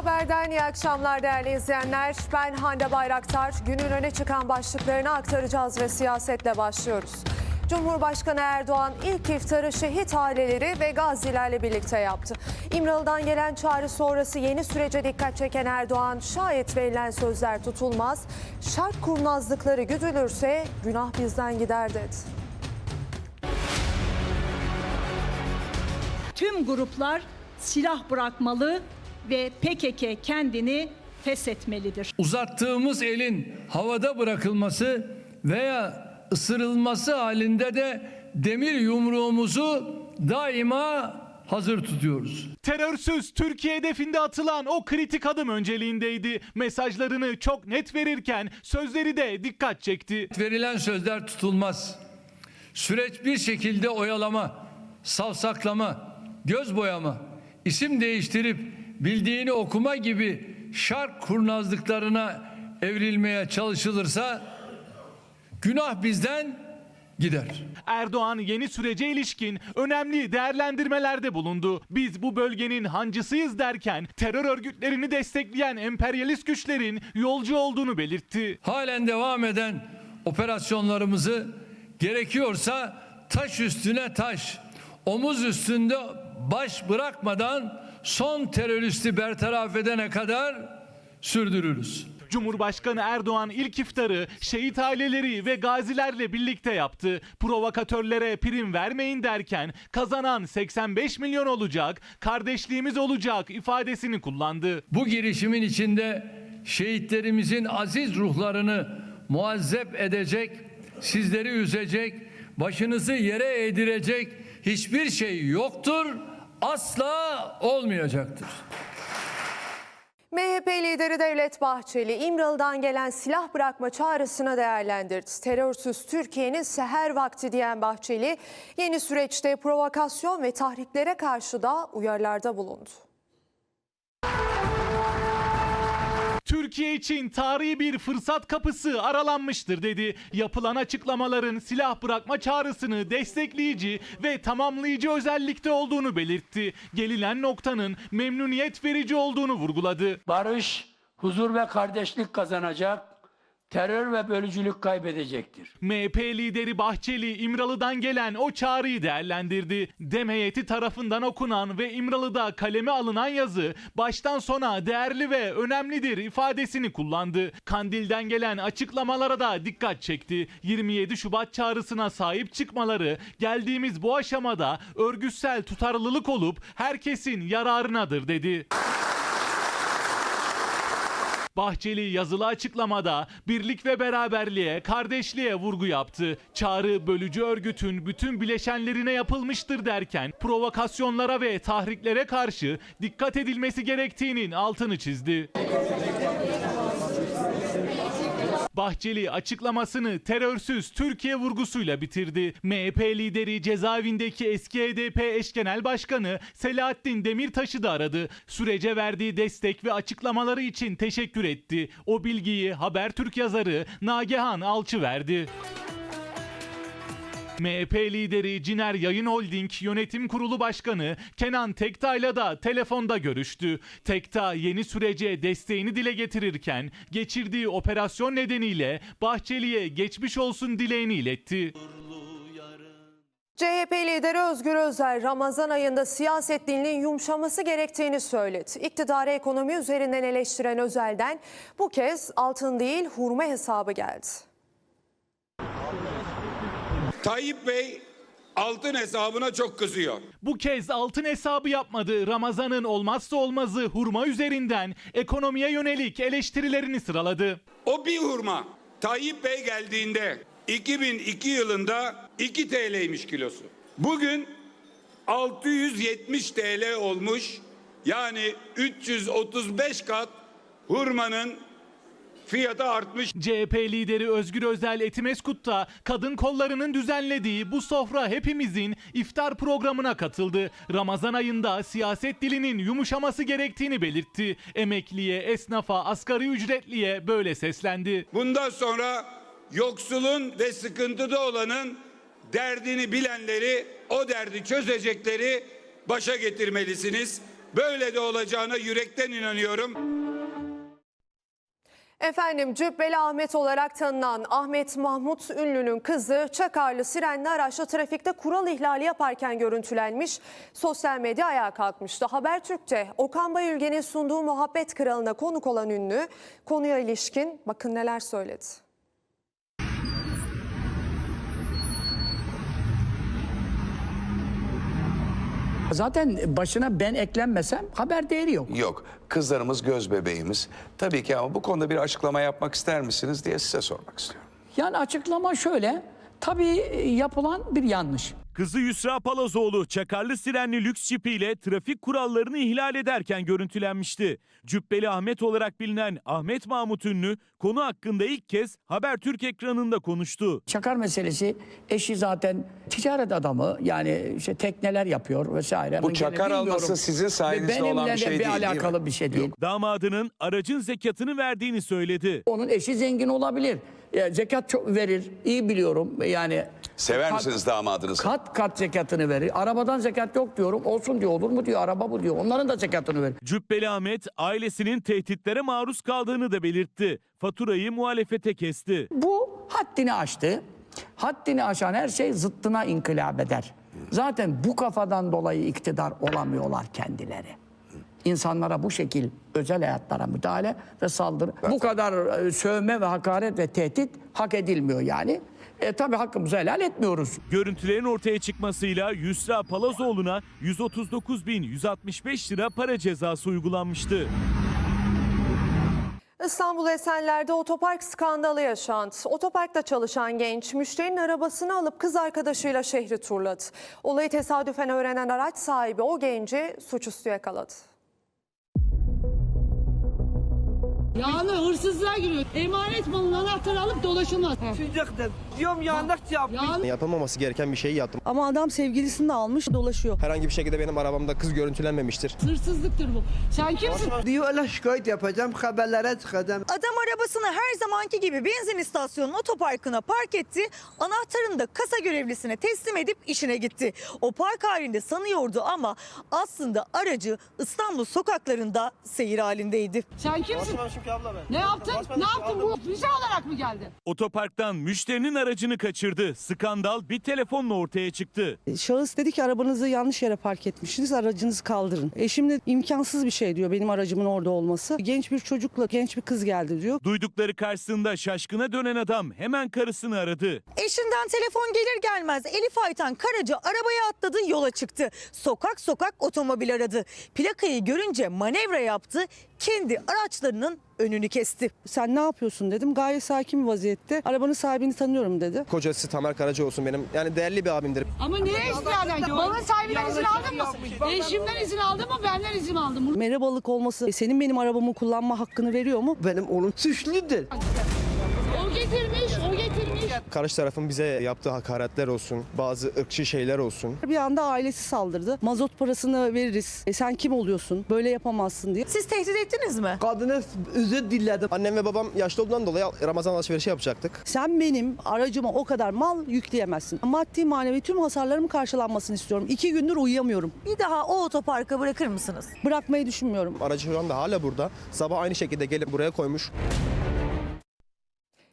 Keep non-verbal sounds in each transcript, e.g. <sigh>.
Haber'den iyi akşamlar değerli izleyenler. Ben Hande Bayraktar. Günün öne çıkan başlıklarını aktaracağız ve siyasetle başlıyoruz. Cumhurbaşkanı Erdoğan ilk iftarı şehit aileleri ve gazilerle birlikte yaptı. İmralı'dan gelen çağrı sonrası yeni sürece dikkat çeken Erdoğan, şayet verilen sözler tutulmaz, şart kurnazlıkları güdülürse günah bizden gider dedi. tüm gruplar silah bırakmalı ve PKK kendini feshetmelidir. uzattığımız elin havada bırakılması veya ısırılması halinde de demir yumruğumuzu daima hazır tutuyoruz. Terörsüz Türkiye hedefinde atılan o kritik adım önceliğindeydi. Mesajlarını çok net verirken sözleri de dikkat çekti. Verilen sözler tutulmaz. Süreç bir şekilde oyalama, savsaklama, göz boyama, isim değiştirip bildiğini okuma gibi şark kurnazlıklarına evrilmeye çalışılırsa günah bizden gider. Erdoğan yeni sürece ilişkin önemli değerlendirmelerde bulundu. Biz bu bölgenin hancısıyız derken terör örgütlerini destekleyen emperyalist güçlerin yolcu olduğunu belirtti. halen devam eden operasyonlarımızı gerekiyorsa taş üstüne taş, omuz üstünde baş bırakmadan son teröristi bertaraf edene kadar sürdürürüz. Cumhurbaşkanı Erdoğan ilk iftarı şehit aileleri ve gazilerle birlikte yaptı. Provokatörlere prim vermeyin derken kazanan 85 milyon olacak, kardeşliğimiz olacak ifadesini kullandı. Bu girişimin içinde şehitlerimizin aziz ruhlarını muazzep edecek, sizleri üzecek, başınızı yere eğdirecek hiçbir şey yoktur, asla olmayacaktır. MHP lideri Devlet Bahçeli, İmralı'dan gelen silah bırakma çağrısını değerlendirdi. Terörsüz Türkiye'nin seher vakti diyen Bahçeli, yeni süreçte provokasyon ve tahriklere karşı da uyarılarda bulundu. Türkiye için tarihi bir fırsat kapısı aralanmıştır dedi. Yapılan açıklamaların silah bırakma çağrısını destekleyici ve tamamlayıcı özellikte olduğunu belirtti. Gelinen noktanın memnuniyet verici olduğunu vurguladı. barış, huzur ve kardeşlik kazanacak, terör ve bölücülük kaybedecektir. MHP lideri Bahçeli İmralı'dan gelen o çağrıyı değerlendirdi. Dem heyeti tarafından okunan ve İmralı'da kaleme alınan yazı baştan sona değerli ve önemlidir ifadesini kullandı. Kandil'den gelen açıklamalara da dikkat çekti. 27 Şubat çağrısına sahip çıkmaları geldiğimiz bu aşamada örgütsel tutarlılık olup herkesin yararınadır dedi. Bahçeli yazılı açıklamada birlik ve beraberliğe, kardeşliğe vurgu yaptı. Çağrı bölücü örgütün bütün bileşenlerine yapılmıştır derken provokasyonlara ve tahriklere karşı dikkat edilmesi gerektiğinin altını çizdi. Bahçeli açıklamasını terörsüz Türkiye vurgusuyla bitirdi. MHP lideri cezaevindeki eski HDP eş genel başkanı Selahattin Demirtaş'ı da aradı. Sürece verdiği destek ve açıklamaları için teşekkür etti. O bilgiyi Habertürk yazarı Nagihan Alçı verdi. MHP lideri Ciner Yayın Holding Yönetim Kurulu Başkanı Kenan Tekta'yla da telefonda görüştü. Tekta yeni sürece desteğini dile getirirken geçirdiği operasyon nedeniyle Bahçeli'ye geçmiş olsun dileğini iletti. CHP lideri Özgür Özel, Ramazan ayında siyaset dilinin yumuşaması gerektiğini söyledi. İktidarı ekonomi üzerinden eleştiren Özel'den bu kez altın değil hurma hesabı geldi. Tayyip Bey altın hesabına çok kızıyor. Bu kez altın hesabı yapmadı. Ramazan'ın olmazsa olmazı hurma üzerinden ekonomiye yönelik eleştirilerini sıraladı. O bir hurma Tayyip Bey geldiğinde 2002 yılında 2 TL'ymiş kilosu. Bugün 670 TL olmuş. Yani 335 kat hurmanın fiyatı artmış. CHP lideri Özgür Özel Etimeskut'ta kadın kollarının düzenlediği bu sofra hepimizin iftar programına katıldı. Ramazan ayında siyaset dilinin yumuşaması gerektiğini belirtti. Emekliye, esnafa, asgari ücretliye böyle seslendi. Bundan sonra yoksulun ve sıkıntıda olanın derdini bilenleri, o derdi çözecekleri başa getirmelisiniz. Böyle de olacağına yürekten inanıyorum. Efendim Cübbeli Ahmet olarak tanınan Ahmet Mahmut Ünlü'nün kızı Çakarlı Sirenli araçla trafikte kural ihlali yaparken görüntülenmiş. Sosyal medya ayağa kalkmıştı. Habertürk'te Okan Bayülgen'in sunduğu Muhabbet Kralı'na konuk olan ünlü konuya ilişkin bakın neler söyledi. Zaten başına ben eklenmesem haber değeri yok. Yok. Kızlarımız göz bebeğimiz. Tabii ki ama bu konuda bir açıklama yapmak ister misiniz diye size sormak istiyorum. Yani açıklama şöyle. Tabii yapılan bir yanlış. Kızı Yusra Palazoğlu çakarlı sirenli lüks jipiyle trafik kurallarını ihlal ederken görüntülenmişti. Cübbeli Ahmet olarak bilinen Ahmet Mahmut Ünlü konu hakkında ilk kez Habertürk ekranında konuştu. Çakar meselesi eşi zaten ticaret adamı yani işte tekneler yapıyor vesaire. Bu Ben gene çakar bilmiyorum. alması sizin sayenizde benimle olan bir de şey bir değil, değil alakalı bir şey değil. Damadının aracın zekatını verdiğini söyledi. Onun eşi zengin olabilir. Ya, zekat çok verir. iyi biliyorum. Yani Sever kat- misiniz damadınızı? Kat kat zekatını verir. Arabadan zekat yok diyorum. Olsun diyor. Olur mu diyor. Araba bu diyor. Onların da zekatını verir. Cübbeli Ahmet ailesinin tehditlere maruz kaldığını da belirtti. Faturayı muhalefete kesti. Bu haddini aştı. Haddini aşan her şey zıttına inkılap eder. Zaten bu kafadan dolayı iktidar olamıyorlar kendileri. İnsanlara bu şekil özel hayatlara müdahale ve saldırı. Bu kadar e, sövme ve hakaret ve tehdit hak edilmiyor yani. E tabi hakkımızı helal etmiyoruz. Görüntülerin ortaya çıkmasıyla Yusra Palazoğlu'na 139.165 lira para cezası uygulanmıştı. İstanbul Esenler'de otopark skandalı yaşandı. Otoparkta çalışan genç müşterinin arabasını alıp kız arkadaşıyla şehri turladı. Olayı tesadüfen öğrenen araç sahibi o genci suçüstü yakaladı. Yani hırsızlığa giriyor. Emanet malın anahtarı alıp dolaşılmaz. Çıkacaktım. Diyorum yandık yapmış. Yani Yapılmaması gereken bir şeyi yaptım. ama adam sevgilisini de almış dolaşıyor. Herhangi bir şekilde benim arabamda kız görüntülenmemiştir. Hırsızlıktır bu. Sen kimsin? Diyor öyle şikayet yapacağım, haberlere çıkacağım. Adam arabasını her zamanki gibi benzin istasyonunun otoparkına park etti. Anahtarını da kasa görevlisine teslim edip işine gitti. O park halinde sanıyordu ama aslında aracı İstanbul sokaklarında seyir halindeydi. Sen kimsin? Ki abla ben. Ne yaptın? Ne yaptın bu? Vize olarak mı geldi? Otoparktan müşterinin aracını kaçırdı. Skandal bir telefonla ortaya çıktı. Şahıs dedi ki arabanızı yanlış yere park etmişsiniz. Aracınızı kaldırın. Eşim de imkansız bir şey diyor benim aracımın orada olması. Genç bir çocukla genç bir kız geldi diyor. Duydukları karşısında şaşkına dönen adam hemen karısını aradı. Eşinden telefon gelir gelmez Elif Aytan Karaca arabaya atladı yola çıktı. Sokak sokak otomobil aradı. Plakayı görünce manevra yaptı. Kendi araçlarının önünü kesti. Sen ne yapıyorsun dedim. Gayet sakin bir vaziyette. Arabanın sahibini tanıyorum dedi. Kocası Tamer Karaca olsun benim. Yani değerli bir abimdir. Ama niye istinaden? Malın sahibinden izin aldın mı? Eşimden izin aldın mı? Benden izin aldın mı? Merhabalık olması e, senin benim arabamı kullanma hakkını veriyor mu? Benim oğlum suçludur. Karşı tarafın bize yaptığı hakaretler olsun, bazı ırkçı şeyler olsun. Bir anda ailesi saldırdı. Mazot parasını veririz. E sen kim oluyorsun? Böyle yapamazsın diye. Siz tehdit ettiniz mi? Kadını özür diledim. Annem ve babam yaşlı olduğundan dolayı Ramazan alışverişi yapacaktık. Sen benim aracıma o kadar mal yükleyemezsin. Maddi manevi tüm hasarlarımın karşılanmasını istiyorum. İki gündür uyuyamıyorum. Bir daha o otoparka bırakır mısınız? Bırakmayı düşünmüyorum. Aracı şu anda hala burada. Sabah aynı şekilde gelip buraya koymuş.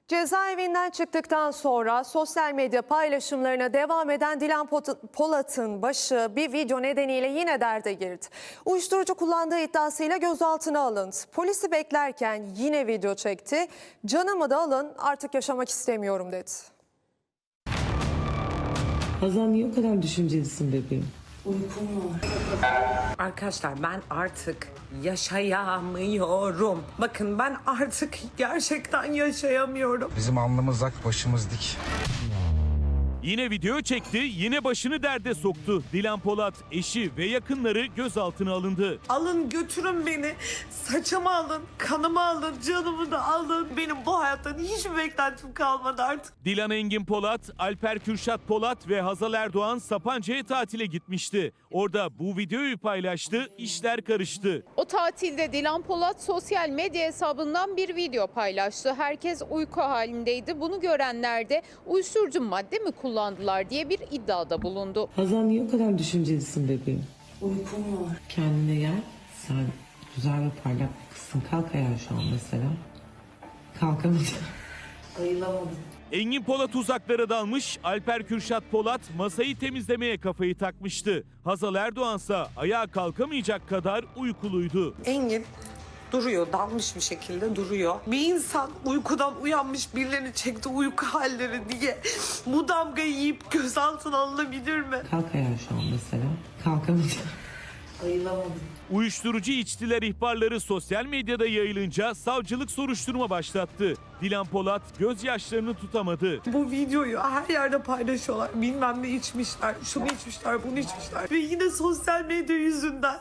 Cezaevinden çıktıktan sonra sosyal medya paylaşımlarına devam eden Dilan Polat'ın başı bir video nedeniyle yine derde girdi. Uyuşturucu kullandığı iddiasıyla gözaltına alındı. Polisi beklerken yine video çekti. Canımı da alın artık yaşamak istemiyorum dedi. Hazan niye o kadar düşüncelisin bebeğim? Arkadaşlar ben artık yaşayamıyorum. Bakın ben artık gerçekten yaşayamıyorum. Bizim alnımız ak, başımız dik. Yine video çekti, yine başını derde soktu. Dilan Polat, eşi ve yakınları gözaltına alındı. Alın götürün beni. Saçımı alın, kanımı alın, canımı da alın. Benim bu hayattan hiçbir beklentim kalmadı artık. Dilan Engin Polat, Alper Kürşat Polat ve Hazal Erdoğan Sapanca'ya tatile gitmişti. Orada bu videoyu paylaştı, işler karıştı. Tatilde Dilan Polat sosyal medya hesabından bir video paylaştı. Herkes uyku halindeydi. Bunu görenler de uyuşturucu madde mi kullandılar diye bir iddiada bulundu. Hazan niye o kadar düşüncelisin bebeğim? Uykum var. Kendine gel. Sen güzel ve parlak bir kızsın. Kalk ayağa şu an mesela. Kalkamadım. Ayılamadım. Engin Polat uzaklara dalmış, Alper Kürşat Polat masayı temizlemeye kafayı takmıştı. Hazal Erdoğansa ayağa kalkamayacak kadar uykuluydu. Engin duruyor, dalmış bir şekilde duruyor. Bir insan uykudan uyanmış birilerini çekti uyku halleri diye bu damgayı yiyip gözaltına alınabilir mi? Kalk ayağa şu an mesela. Kalkamadım. Ayılamadım. Uyuşturucu içtiler ihbarları sosyal medyada yayılınca savcılık soruşturma başlattı. Dilan Polat gözyaşlarını tutamadı. Bu videoyu her yerde paylaşıyorlar. Bilmem ne içmişler, şunu içmişler, bunu içmişler. Ve yine sosyal medya yüzünden,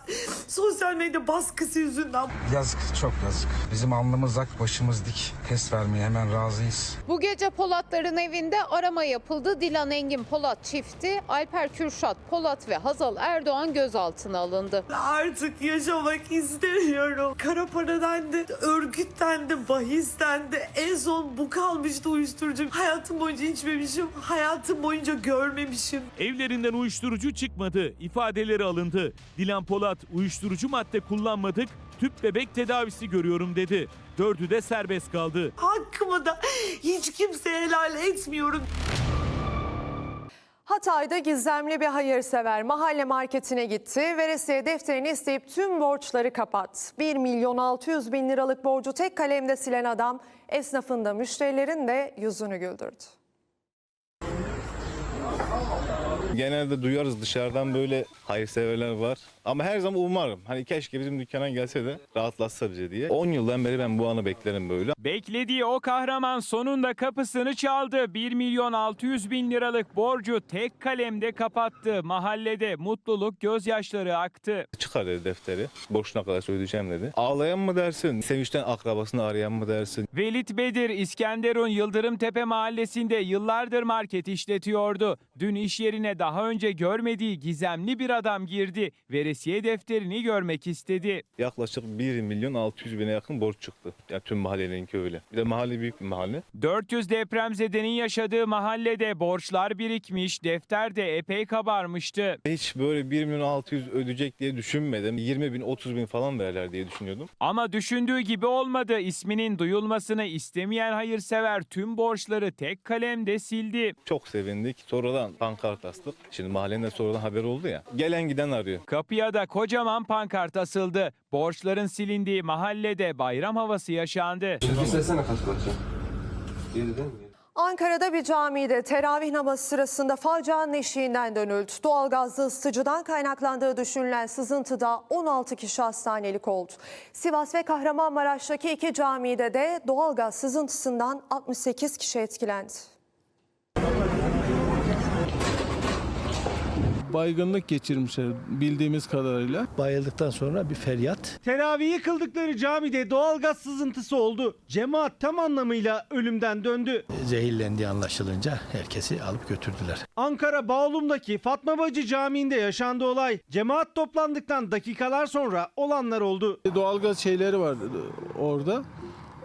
sosyal medya baskısı yüzünden Yazık, çok yazık. Bizim alnımız ak, başımız dik. Test vermeye hemen razıyız. Bu gece Polatların evinde arama yapıldı. Dilan Engin Polat çifti, Alper Kürşat Polat ve Hazal Erdoğan gözaltına alındı. artık yaşamak istemiyorum. Kara para dendi, örgüt dendi, bahis dendi. En son bu kalmıştı uyuşturucu. Hayatım boyunca içmemişim, hayatım boyunca görmemişim. Evlerinden uyuşturucu çıkmadı, ifadeleri alındı. Dilan Polat uyuşturucu madde kullanmadık, tüp bebek tedavisi görüyorum dedi. Dördü de serbest kaldı. Hakkımı da hiç kimseye helal etmiyorum. Hatay'da gizemli bir hayırsever mahalle marketine gitti. Veresiye defterini isteyip tüm borçları kapattı. 1 milyon 600 bin liralık borcu tek kalemde silen adam esnafın da müşterilerin de yüzünü güldürdü. Genelde duyarız dışarıdan böyle hayırseverler var. Ama her zaman umarım. Hani keşke bizim dükkana gelse de rahatlatsa bize diye. 10 yıldan beri ben bu anı beklerim böyle. Beklediği o kahraman sonunda kapısını çaldı. 1 milyon 600 bin liralık borcu tek kalemde kapattı. Mahallede mutluluk gözyaşları aktı. Çıkar dedi defteri. Borçuna kadar ödeyeceğim dedi. Ağlayan mı dersin? Sevinçten akrabasını arayan mı dersin? Velit Bedir İskenderun Yıldırımtepe mahallesinde yıllardır market işletiyordu. Dün iş yerine daha önce görmediği gizemli bir adam girdi. Veresiye defterini görmek istedi. Yaklaşık 1 milyon 600 bine yakın borç çıktı. Yani tüm mahalleninki öyle. Bir de mahalle büyük bir mahalle. 400 depremzedenin yaşadığı mahallede borçlar birikmiş, defter de epey kabarmıştı. Hiç böyle 1 milyon 600 ödeyecek diye düşünmedim. 20 bin 30 bin falan verirler diye düşünüyordum. Ama düşündüğü gibi olmadı. İsminin duyulmasını istemeyen hayırsever tüm borçları tek kalemde sildi. Çok sevindik. Sonradan pankart astık. Şimdi mahallenin de sonradan haber oldu ya. Gelen giden arıyor. Kapıya da kocaman pankart asıldı. Borçların silindiği mahallede bayram havası yaşandı. Ankara'da bir camide teravih namazı sırasında facianın eşiğinden dönüldü. Doğalgazlı ısıtıcıdan kaynaklandığı düşünülen sızıntıda 16 kişi hastanelik oldu. Sivas ve Kahramanmaraş'taki iki camide de doğalgaz sızıntısından 68 kişi etkilendi. Baygınlık geçirmişler bildiğimiz kadarıyla. Bayıldıktan sonra bir feryat. Teravihi kıldıkları camide doğalgaz sızıntısı oldu. Cemaat tam anlamıyla ölümden döndü. Zehirlendiği anlaşılınca herkesi alıp götürdüler. Ankara Bağlum'daki Fatma Bacı Camii'nde yaşandı olay. Cemaat toplandıktan dakikalar sonra olanlar oldu. Doğalgaz şeyleri var orada.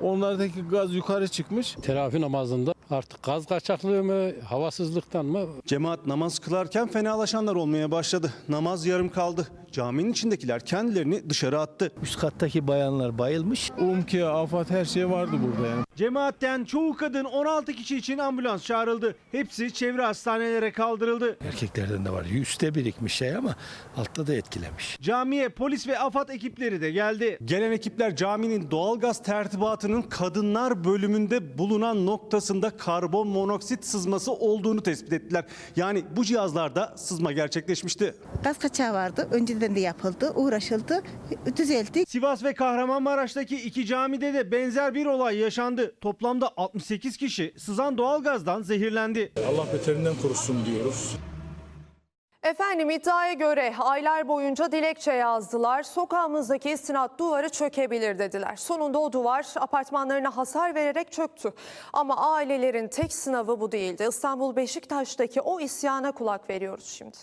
Onlardaki gaz yukarı çıkmış. Teravih namazında artık gaz kaçaklığı mı, havasızlıktan mı Cemaat namaz kılarken fenalaşanlar olmaya başladı. Namaz yarım kaldı. Caminin içindekiler kendilerini dışarı attı. üst kattaki bayanlar bayılmış. Umke, AFAD her şey vardı burada yani. Cemaatten çoğu kadın 16 kişi için ambulans çağrıldı. Hepsi çevre hastanelere kaldırıldı. Erkeklerden de var. Üste birikmiş şey ama altta da etkilemiş. Camiye polis ve AFAD ekipleri de geldi. Gelen ekipler caminin doğalgaz tertibatının kadınlar bölümünde bulunan noktasında karbon monoksit sızması olduğunu tespit ettiler. Yani bu cihazlarda sızma gerçekleşmişti. Gaz kaçağı vardı. Önceden de yapıldı, uğraşıldı, düzelttik. Sivas ve Kahramanmaraş'taki iki camide de benzer bir olay yaşandı. Toplamda 68 kişi sızan doğalgazdan zehirlendi. Allah beterinden korusun diyoruz. Efendim iddiaya göre aylar boyunca dilekçe yazdılar. Sokağımızdaki istinat duvarı çökebilir dediler. Sonunda o duvar apartmanlarına hasar vererek çöktü. Ama ailelerin tek sınavı bu değildi. İstanbul Beşiktaş'taki o isyana kulak veriyoruz şimdi.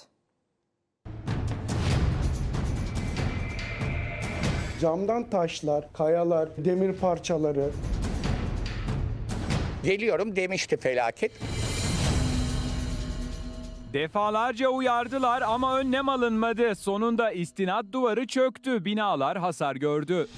Camdan taşlar, kayalar, demir parçaları, Geliyorum demişti felaket. Defalarca uyardılar ama önlem alınmadı. Sonunda istinat duvarı çöktü. Binalar hasar gördü.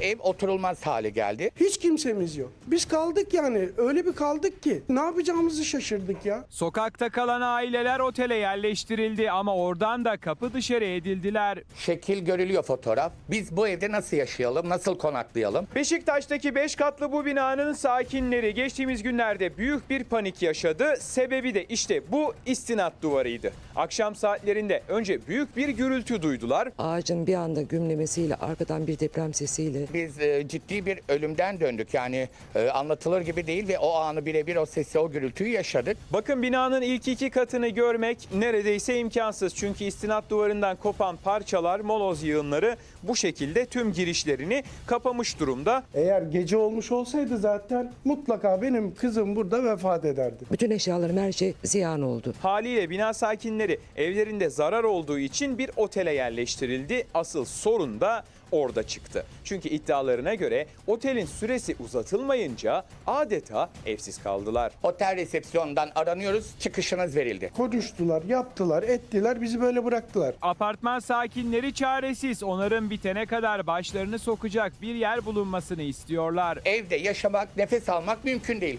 Ev oturulmaz hale geldi. Hiç kimsemiz yok. Biz kaldık yani. Öyle bir kaldık ki. Ne yapacağımızı şaşırdık ya. Sokakta kalan aileler otele yerleştirildi ama oradan da kapı dışarı edildiler. Şekil görülüyor fotoğraf. Biz bu evde nasıl yaşayalım, nasıl konaklayalım? Beşiktaş'taki 5 katlı bu binanın sakinleri geçtiğimiz günlerde büyük bir panik yaşadı. Sebebi de işte bu istinat duvarıydı. Akşam saatlerinde önce büyük bir gürültü duydular. Ağacın bir anda gümlemesiyle arkadan bir deprem sesiyle Biz e, ciddi bir ölümden döndük. Yani e, anlatılır gibi değil ve o anı birebir o sesi, o gürültüyü yaşadık. Bakın binanın ilk iki katını görmek neredeyse imkansız. Çünkü istinat duvarından kopan parçalar, moloz yığınları bu şekilde tüm girişlerini kapamış durumda. Eğer gece olmuş olsaydı zaten mutlaka benim kızım burada vefat ederdi. bütün eşyalarım her şey ziyan oldu. Haliyle bina sakinleri evlerinde zarar olduğu için bir otele yerleştirildi. Asıl sorun da orada çıktı. Çünkü iddialarına göre otelin süresi uzatılmayınca adeta evsiz kaldılar. Otel resepsiyondan aranıyoruz, çıkışınız verildi. Konuştular, yaptılar, ettiler, bizi böyle bıraktılar. Apartman sakinleri çaresiz. Onların bitene kadar başlarını sokacak bir yer bulunmasını istiyorlar. Evde yaşamak, nefes almak mümkün değil.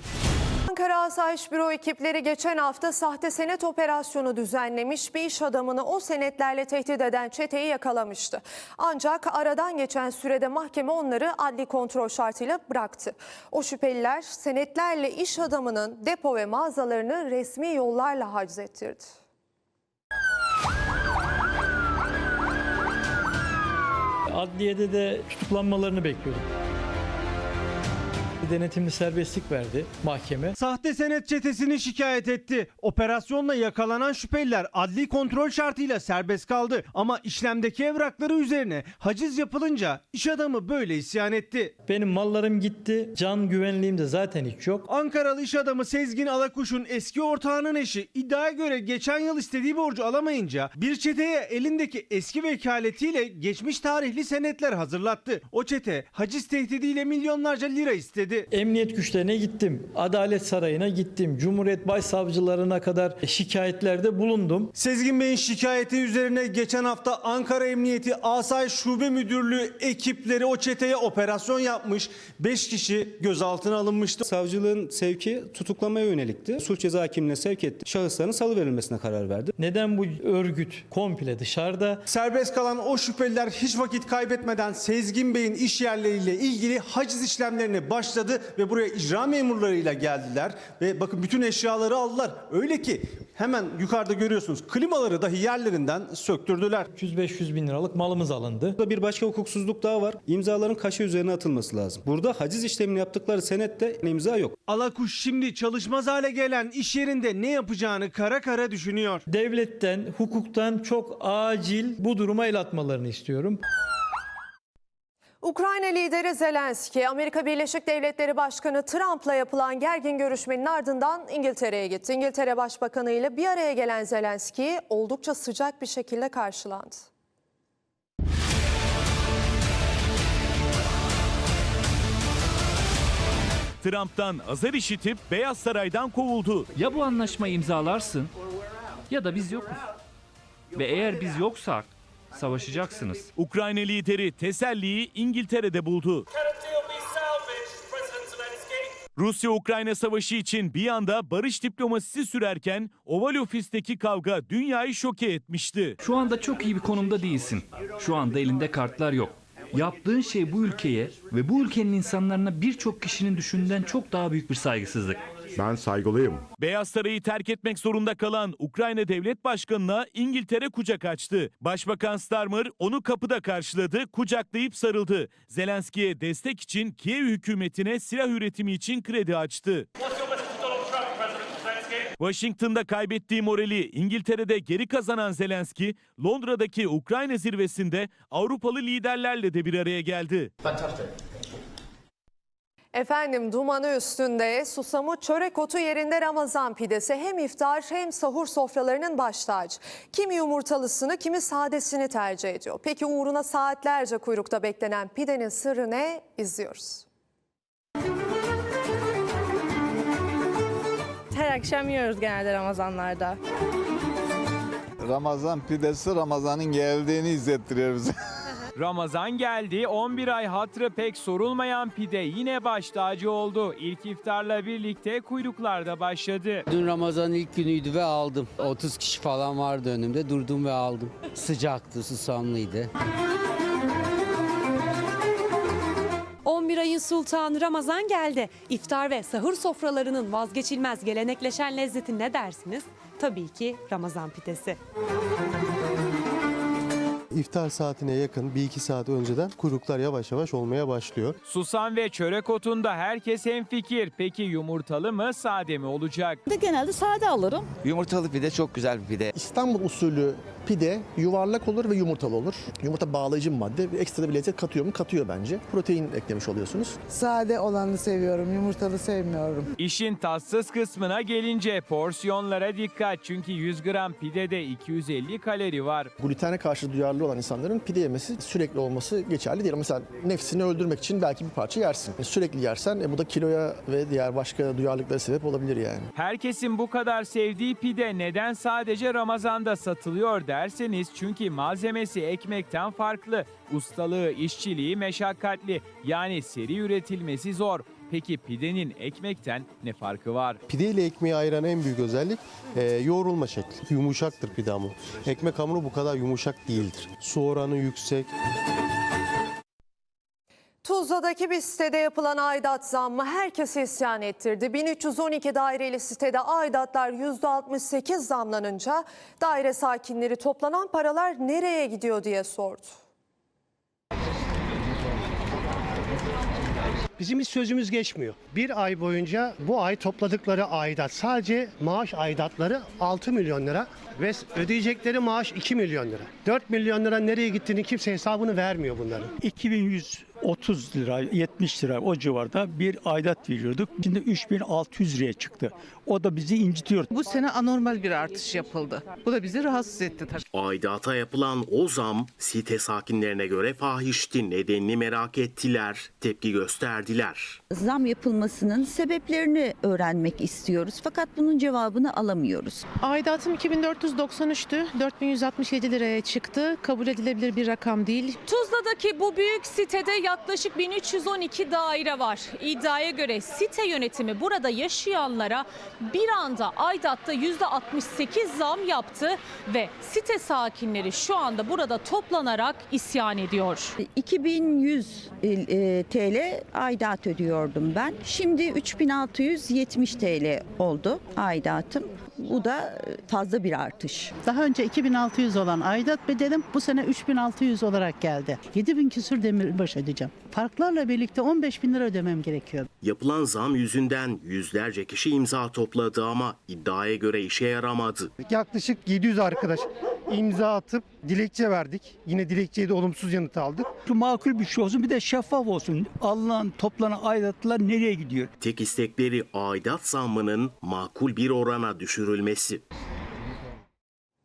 Ankara Asayiş Büro ekipleri geçen hafta sahte senet operasyonu düzenlemiş bir iş adamını o senetlerle tehdit eden çeteyi yakalamıştı. Ancak aradan geçen sürede mahkeme onları adli kontrol şartıyla bıraktı. O şüpheliler senetlerle iş adamının depo ve mağazalarını resmi yollarla haciz ettirdi. Adliyede de tutuklanmalarını bekliyordum. Denetimli serbestlik verdi mahkeme. Sahte senet çetesini şikayet etti. Operasyonla yakalanan şüpheliler adli kontrol şartıyla serbest kaldı. Ama işlemdeki evrakları üzerine haciz yapılınca iş adamı böyle isyan etti. Benim mallarım gitti. Can güvenliğim de zaten hiç yok. Ankaralı iş adamı Sezgin Alakuş'un eski ortağının eşi iddiaya göre geçen yıl istediği borcu alamayınca bir çeteye elindeki eski vekaletiyle geçmiş tarihli senetler hazırlattı. O çete haciz tehdidiyle milyonlarca lira istedi. Emniyet güçlerine gittim. Adalet Sarayı'na gittim. Cumhuriyet Başsavcılarına kadar şikayetlerde bulundum. Sezgin Bey'in şikayeti üzerine geçen hafta Ankara Emniyeti Asay Şube Müdürlüğü ekipleri o çeteye operasyon yapmış. 5 kişi gözaltına alınmıştı. Savcılığın sevki tutuklamaya yönelikti. Suç ceza hakimliğine sevk etti. Şahısların salıverilmesine karar verdi. Neden bu örgüt komple dışarıda? Serbest kalan o şüpheliler hiç vakit kaybetmeden Sezgin Bey'in iş yerleriyle ilgili haciz işlemlerine başladı ve buraya icra memurlarıyla geldiler ve bakın bütün eşyaları aldılar. Öyle ki hemen yukarıda görüyorsunuz klimaları dahi yerlerinden söktürdüler. 100-500 bin liralık malımız alındı. Burada bir başka hukuksuzluk daha var. İmzaların kaşı üzerine atılması lazım. Burada haciz işlemini yaptıkları senette imza yok. Alakuş şimdi çalışmaz hale gelen iş yerinde ne yapacağını kara kara düşünüyor. Devletten, hukuktan çok acil bu duruma el atmalarını istiyorum. Ukrayna lideri Zelenski, Amerika Birleşik Devletleri Başkanı Trump'la yapılan gergin görüşmenin ardından İngiltere'ye gitti. İngiltere Başbakanı ile bir araya gelen Zelenski oldukça sıcak bir şekilde karşılandı. Trump'tan azar işitip Beyaz Saray'dan kovuldu. Ya bu anlaşmayı imzalarsın ya da biz yokuz. Ve eğer biz yoksak savaşacaksınız. Ukrayna lideri teselliyi İngiltere'de buldu. Rusya-Ukrayna savaşı için bir anda barış diplomasisi sürerken Oval Ofis'teki kavga dünyayı şoke etmişti. Şu anda çok iyi bir konumda değilsin. Şu anda elinde kartlar yok. Yaptığın şey bu ülkeye ve bu ülkenin insanlarına birçok kişinin düşündüğünden çok daha büyük bir saygısızlık. Ben saygılıyım. Beyaz Saray'ı terk etmek zorunda kalan Ukrayna Devlet Başkanı'na İngiltere kucak açtı. Başbakan Starmer onu kapıda karşıladı, kucaklayıp sarıldı. Zelenski'ye destek için Kiev hükümetine silah üretimi için kredi açtı. Washington'da kaybettiği morali İngiltere'de geri kazanan Zelenski, Londra'daki Ukrayna zirvesinde Avrupalı liderlerle de bir araya geldi. Efendim dumanı üstünde susamı çörek otu yerinde Ramazan pidesi hem iftar hem sahur sofralarının baş tacı. Kimi yumurtalısını kimi sadesini tercih ediyor. Peki uğruna saatlerce kuyrukta beklenen pidenin sırrı ne? İzliyoruz. her akşam yiyoruz genelde Ramazanlarda. Ramazan pidesi Ramazan'ın geldiğini hissettiriyor bize. <laughs> Ramazan geldi, 11 ay hatrı pek sorulmayan pide yine baş tacı oldu. İlk iftarla birlikte kuyruklar da başladı. Dün Ramazan ilk günüydü ve aldım. 30 kişi falan vardı önümde. Durdum ve aldım. Sıcaktı, susamlıydı. 11 ayın sultanı Ramazan geldi. İftar ve sahur sofralarının vazgeçilmez gelenekleşen lezzeti ne dersiniz? Tabii ki Ramazan pidesi. İftar saatine yakın bir iki saat önceden kuyruklar yavaş yavaş olmaya başlıyor. Susam ve çörek otunda herkes hemfikir. Peki yumurtalı mı, sade mi olacak? Genelde sade alırım. Yumurtalı pide çok güzel bir pide. İstanbul usulü pide yuvarlak olur ve yumurtalı olur. Yumurta bağlayıcı bir madde. Ekstra bir lezzet katıyor mu? Katıyor bence. Protein eklemiş oluyorsunuz. Sade olanı seviyorum, yumurtalı sevmiyorum. İşin tatsız kısmına gelince porsiyonlara dikkat. Çünkü 100 gram pidede 250 kalori var. Glutene karşı duyarlı olan insanların pide yemesi sürekli olması geçerli değil. Mesela nefsini öldürmek için belki bir parça yersin. E, Sürekli yersen e, bu da kiloya ve diğer başka duyarlılıklara sebep olabilir yani. Herkesin bu kadar sevdiği pide neden sadece Ramazan'da satılıyor derseniz çünkü malzemesi ekmekten farklı. Ustalığı, işçiliği meşakkatli. Yani seri üretilmesi zor. Peki pidenin ekmekten ne farkı var? Pide ile ekmeği ayıran en büyük özellik e, yoğrulma şekli. Yumuşaktır pide hamuru. Ekmek hamuru bu kadar yumuşak değildir. Su oranı yüksek. Tuzla'daki bir sitede yapılan aidat zammı herkesi isyan ettirdi. 1312 daireli sitede aidatlar %68 zamlanınca daire sakinleri toplanan paralar nereye gidiyor diye sordu. Bizim hiç sözümüz geçmiyor. Bir ay boyunca bu ay topladıkları aidat sadece maaş aidatları 6 milyon lira ve ödeyecekleri maaş 2 milyon lira. 4 milyon lira nereye gittiğini kimse hesabını vermiyor bunların. 2130 lira, 70 lira o civarda bir aidat veriyorduk. Şimdi 3600 liraya çıktı. O da bizi incitiyor. Bu sene anormal bir artış yapıldı. Bu da bizi rahatsız etti tabii. Aidata yapılan o zam site sakinlerine göre fahişti. Nedenini merak ettiler, tepki gösterdiler. Zam yapılmasının sebeplerini öğrenmek istiyoruz fakat bunun cevabını alamıyoruz. Aidatım 2493'tü. 4167 liraya çıktı. Kabul edilebilir bir rakam değil. Tuzla'daki bu büyük sitede yaklaşık 1312 daire var. İddiaya göre site yönetimi burada yaşayanlara bir anda aidatta %68 zam yaptı ve site sakinleri şu anda burada toplanarak isyan ediyor. 2100 TL aidat ödüyordum ben. Şimdi 3670 TL oldu aidatım. Bu da fazla bir artış. Daha önce 2600 olan aidat bedelim bu sene 3600 olarak geldi. 7000 küsür demirbaş ödeyeceğim. Farklarla birlikte 15 bin lira ödemem gerekiyor. Yapılan zam yüzünden yüzlerce kişi imza topladı ama iddiaya göre işe yaramadı. Yaklaşık 700 arkadaş imza atıp dilekçe verdik. Yine dilekçeyi de olumsuz yanıt aldık. Şu makul bir şey olsun bir de şeffaf olsun. Alınan toplanan aidatlar nereye gidiyor? Tek istekleri aidat zammının makul bir orana düşürülmesi.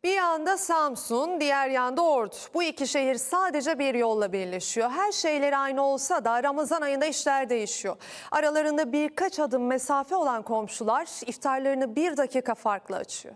Bir yanda Samsun, diğer yanda Ordu. Bu iki şehir sadece bir yolla birleşiyor. Her şeyleri aynı olsa da Ramazan ayında işler değişiyor. Aralarında birkaç adım mesafe olan komşular iftarlarını bir dakika farklı açıyor.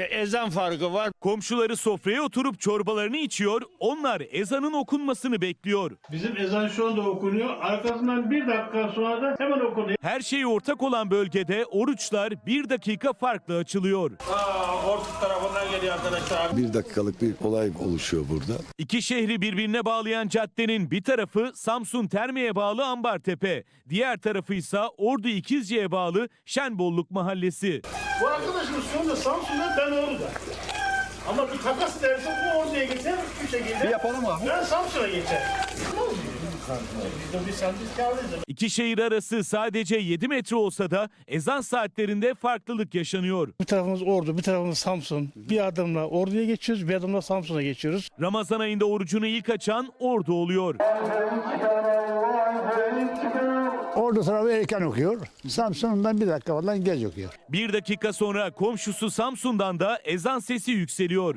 Ezan farkı var. Komşuları sofraya oturup çorbalarını içiyor, onlar ezanın okunmasını bekliyor. Bizim ezan şu anda okunuyor. Arkasından bir dakika sonra da hemen okunuyor. Her şey ortak olan bölgede oruçlar bir dakika farklı açılıyor. Ordu tarafından geliyor arkadaşlar. Bir dakikalık bir olay oluşuyor burada. İki şehri birbirine bağlayan caddenin bir tarafı Samsun Terme'ye bağlı Ambartepe, diğer tarafı ise Ordu İkizce'ye bağlı Şenbolluk Mahallesi. Bu arkadaşımız anda Samsun'da ben Ordu'da. Ama bir takas derse bu Ordu'ya geçer bu şekilde. Bir yapalım abi. Ben Samsun'a geçer. Sandviç kârlıyız. İki şehir arası sadece 7 metre olsa da ezan saatlerinde farklılık yaşanıyor. Bir tarafımız Ordu, bir tarafımız Samsun. Bir adımla Ordu'ya geçiyoruz, bir adımla Samsun'a geçiyoruz. Ramazan ayında orucunu ilk açan Ordu oluyor. Ordu tarafı erken okuyor. Samsun'dan bir dakika falan geç okuyor. Bir dakika sonra komşusu Samsun'dan da ezan sesi yükseliyor.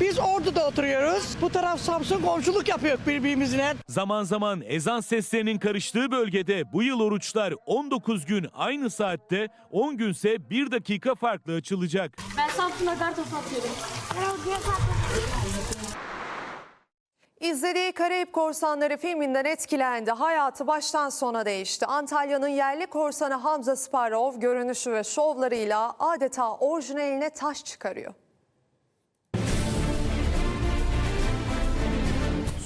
Biz Ordu'da oturuyoruz. Bu taraf Samsun komşuluk yapıyor birbirimizle. Zaman zaman ezan seslerinin karıştığı bölgede bu yıl oruçlar 19 gün aynı saatte, 10 günse 1 dakika farklı açılacak. Ben Samsun'a kartopu atıyorum. İzlediği Karayip Korsanları filminden etkilendi. Hayatı baştan sona değişti. Antalya'nın yerli korsanı Hamza Sparrow görünüşü ve şovlarıyla adeta orijinaline taş çıkarıyor.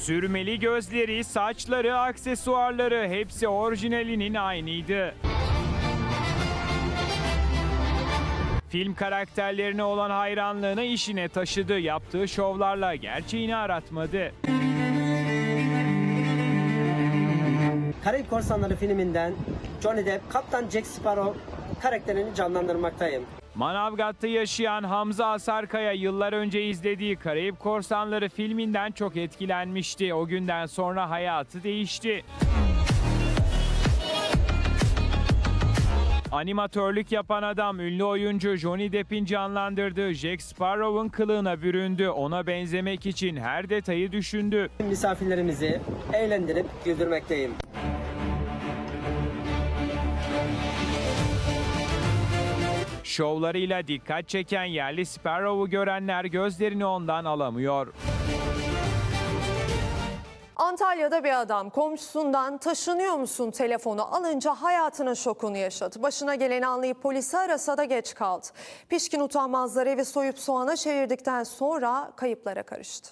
Sürmeli gözleri, saçları, aksesuarları hepsi orijinalinin aynıydı. Film karakterlerine olan hayranlığını işine taşıdı. Yaptığı şovlarla gerçeğini aratmadı. Karayip Korsanları filminden Johnny Depp, Kaptan Jack Sparrow karakterini canlandırmaktayım. Manavgat'ta yaşayan Hamza Asarkaya yıllar önce izlediği Karayip Korsanları filminden çok etkilenmişti. O günden sonra hayatı değişti. Animatörlük yapan adam ünlü oyuncu Johnny Depp'in canlandırdığı Jack Sparrow'un kılığına büründü. Ona benzemek için her detayı düşündü. Misafirlerimizi eğlendirip güldürmekteyim. Şovlarıyla dikkat çeken yerli Sparrow'u görenler gözlerini ondan alamıyor. Antalya'da bir adam komşusundan taşınıyor musun telefonu alınca hayatının şokunu yaşadı. Başına geleni anlayıp polisi arasa da geç kaldı. Pişkin utanmazlar evi soyup soğana çevirdikten sonra kayıplara karıştı.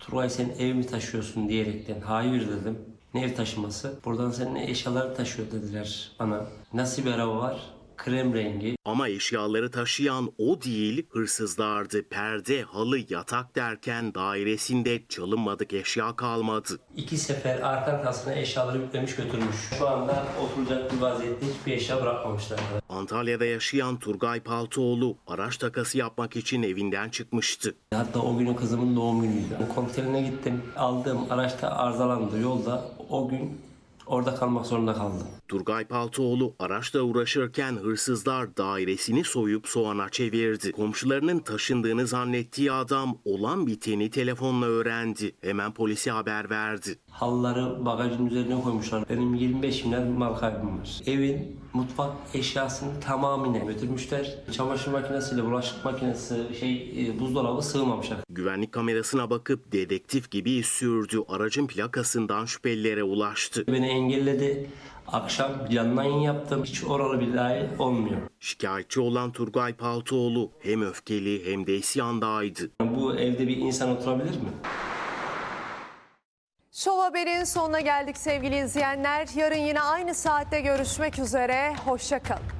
Turgay sen ev mi taşıyorsun diyerekten hayır dedim. Ne ev taşıması? Buradan senin eşyaları taşıyor dediler bana. Nasıl bir araba var? Krem rengi. Ama eşyaları taşıyan o değil, hırsızlardı. Perde, halı, yatak derken dairesinde çalınmadık eşya kalmadı. İki sefer arka arkasına eşyaları yüklemiş götürmüş. Şu anda oturacak bir vaziyette hiçbir eşya bırakmamışlar. Antalya'da yaşayan Turgay Paltoğlu araç takası yapmak için evinden çıkmıştı. Hatta o günü kızımın doğum günüydü. Kontrolüne gittim. Aldığım araçta arızalandı yolda. O gün orada kalmak zorunda kaldım. Turgay Paltoğlu araçla uğraşırken hırsızlar dairesini soyup soğana çevirdi. Komşularının taşındığını zannettiği adam olan biteni telefonla öğrendi. Hemen polise haber verdi. Halıları bagajın üzerine koymuşlar. Benim 25 milyar mal kaybım var. Evin mutfak eşyasını tamamıyla götürmüşler. Çamaşır makinesiyle bulaşık makinesi, şey e, buzdolabı sığmamışlar. Güvenlik kamerasına bakıp dedektif gibi sürdü. Aracın plakasından şüphelilere ulaştı. Beni engelledi. Akşam canlı yayın yaptım. Hiç oralı bir dahi olmuyor. Şikayetçi olan Turgay Paltoğlu hem öfkeli hem de isyandaydı. Bu evde bir insan oturabilir mi? Şov Haber'in sonuna geldik sevgili izleyenler. Yarın yine aynı saatte görüşmek üzere. Hoşçakalın.